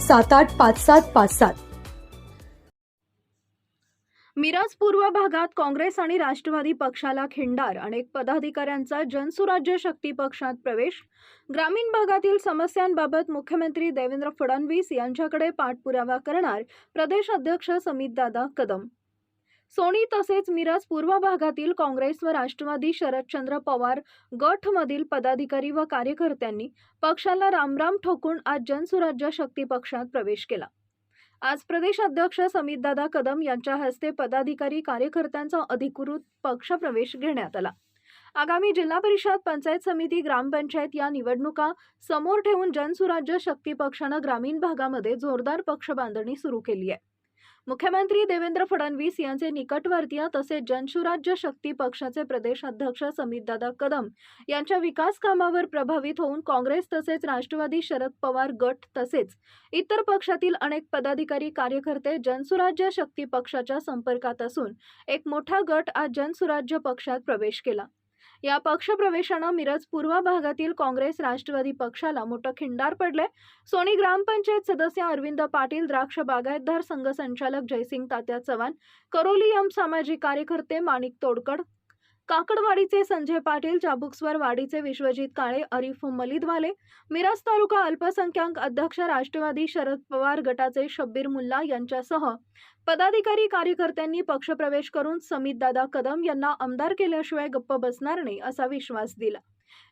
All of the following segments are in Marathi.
सात आठ पाच सात पाच सात. मिरज पूर्व भागात काँग्रेस आणि राष्ट्रवादी पक्षाला खिंडार अनेक पदाधिकाऱ्यांचा जनसुराज्य शक्ती पक्षात प्रवेश. ग्रामीण भागातील समस्यांबाबत मुख्यमंत्री देवेंद्र फडणवीस यांच्याकडे पाठपुरावा करणार प्रदेश अध्यक्ष समितदादा कदम. सोनी तसेच मिरज पूर्व भागातील काँग्रेस व राष्ट्रवादी शरदचंद्र पवार गटमधील पदाधिकारी व कार्यकर्त्यांनी पक्षाला रामराम ठोकून आज जनसुराज्य शक्ती पक्षात प्रवेश केला. आज प्रदेश अध्यक्ष समितदादा कदम यांच्या हस्ते पदाधिकारी कार्यकर्त्यांचा अधिकृत पक्षप्रवेश घेण्यात आला. आगामी जिल्हा परिषद पंचायत समिती ग्रामपंचायत या निवडणुका समोर ठेवून जनसुराज्य शक्ती पक्षानं ग्रामीण भागामध्ये जोरदार पक्ष बांधणी सुरू केली आहे. मुख्यमंत्री देवेंद्र फडणवीस यांचे निकटवर्तीय तसेच जनसुराज्य शक्ती पक्षाचे प्रदेशाध्यक्ष समितदादा कदम यांच्या विकास कामावर प्रभावित होऊन काँग्रेस तसेच राष्ट्रवादी शरद पवार गट तसेच इतर पक्षातील अनेक पदाधिकारी कार्यकर्ते जनसुराज्य शक्ती पक्षाच्या संपर्कात असून एक मोठा गट आज जनसुराज्य पक्षात प्रवेश केला. या पक्षप्रवेशानं मिरज पूर्व भागातील काँग्रेस राष्ट्रवादी पक्षाला मोठं खिंडार पडले सोनी ग्रामपंचायत सदस्य अरविंद पाटील द्राक्ष बागायतदार संघ संचालक जयसिंग तात्या चव्हाण करोली एम सामाजिक कार्यकर्ते माणिक तोडकड काकडवाडीचे संजय पाटील चाबुकस्वर वाडीचे विश्वजित काळे अरिफ मलिदवाले मिरज तालुका अल्पसंख्याक अध्यक्ष राष्ट्रवादी शरद पवार गटाचे शब्बीर मुल्ला यांच्यासह पदाधिकारी कार्यकर्त्यांनी पक्षप्रवेश करून समितदादा कदम यांना आमदार केल्याशिवाय गप्प बसणार नाही असा विश्वास दिला.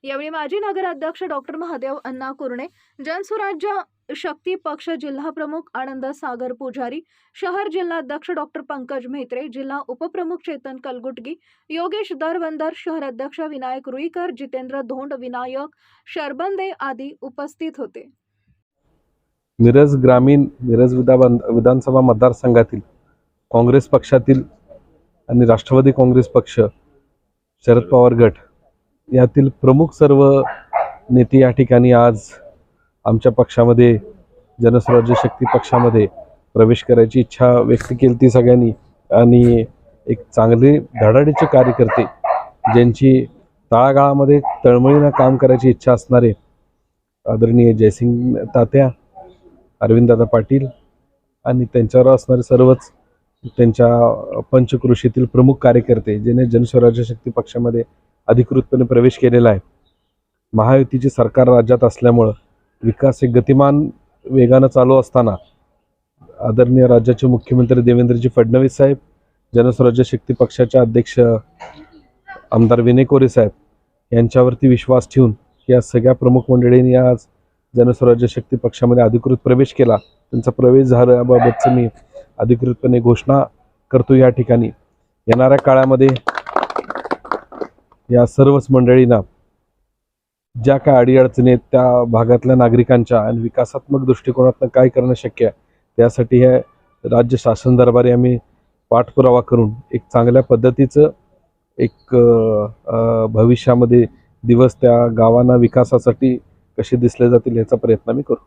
यावेळी माजी नगराध्यक्ष डॉक्टर महादेव अण्णा कुर्णे जनसुराज्य शक्ती पक्ष जिल्हा प्रमुख आनंद सागर पुजारी शहर जिल्हाध्यक्ष डॉक्टर पंकज म्हेत्रे जिल्हा उपप्रमुख चेतन कलगुटगी योगेश दरवंदर शहर अध्यक्ष विनायक रुईकर जितेंद्र धोंड विनायक शरबंदे आदी उपस्थित होते. मिरज ग्रामीण मिरज विधान विधानसभा मतदारसंघातील काँग्रेस पक्षातील आणि राष्ट्रवादी काँग्रेस पक्ष शरद पवार गट यातील प्रमुख सर्व नेते या ठिकाणी आज आमच्या पक्षामध्ये जनस्वराज्य शक्ती पक्षामध्ये प्रवेश करायची इच्छा व्यक्त केली ती सगळ्यांनी. आणि एक चांगले धडाडीचे कार्यकर्ते ज्यांची तळागाळामध्ये तळमळीनं काम करायची इच्छा असणारे आदरणीय जयसिंग तात्या अरविंददादा पाटील आणि त्यांच्यावर असणारे सर्वच त्यांच्या पंचकृषीतील प्रमुख कार्यकर्ते ज्याने जनस्वराज्य शक्ती पक्षामध्ये अधिकृतपणे प्रवेश केलेला आहे. महायुतीचे सरकार राज्यात असल्यामुळं विकास हे गतिमान वेगानं चालू असताना आदरणीय राज्याचे मुख्यमंत्री देवेंद्रजी फडणवीस साहेब जनस्वराज्य शक्ती पक्षाचे अध्यक्ष आमदार विनय कोरे साहेब यांच्यावरती विश्वास ठेवून या सगळ्या प्रमुख मंडळींनी आज जनस्वराज्य शक्ती पक्षामध्ये अधिकृत प्रवेश केला. त्यांचा प्रवेश झाल्याबाबतचं मी अधिकृतपणे घोषणा करतो या ठिकाणी. येणाऱ्या काळामध्ये या सर्वच मंडळींना ज्या काय अडीअडचणी आहेत त्या भागातल्या नागरिकांच्या आणि विकासात्मक दृष्टिकोनातून काय करणं शक्य आहे त्यासाठी हे राज्य शासन दरबारी आम्ही पाठपुरावा करून एक चांगल्या पद्धतीचं एक भविष्यामध्ये दिवस त्या गावांना विकासासाठी कसे दिसले जातील याचा प्रयत्न आम्ही करू.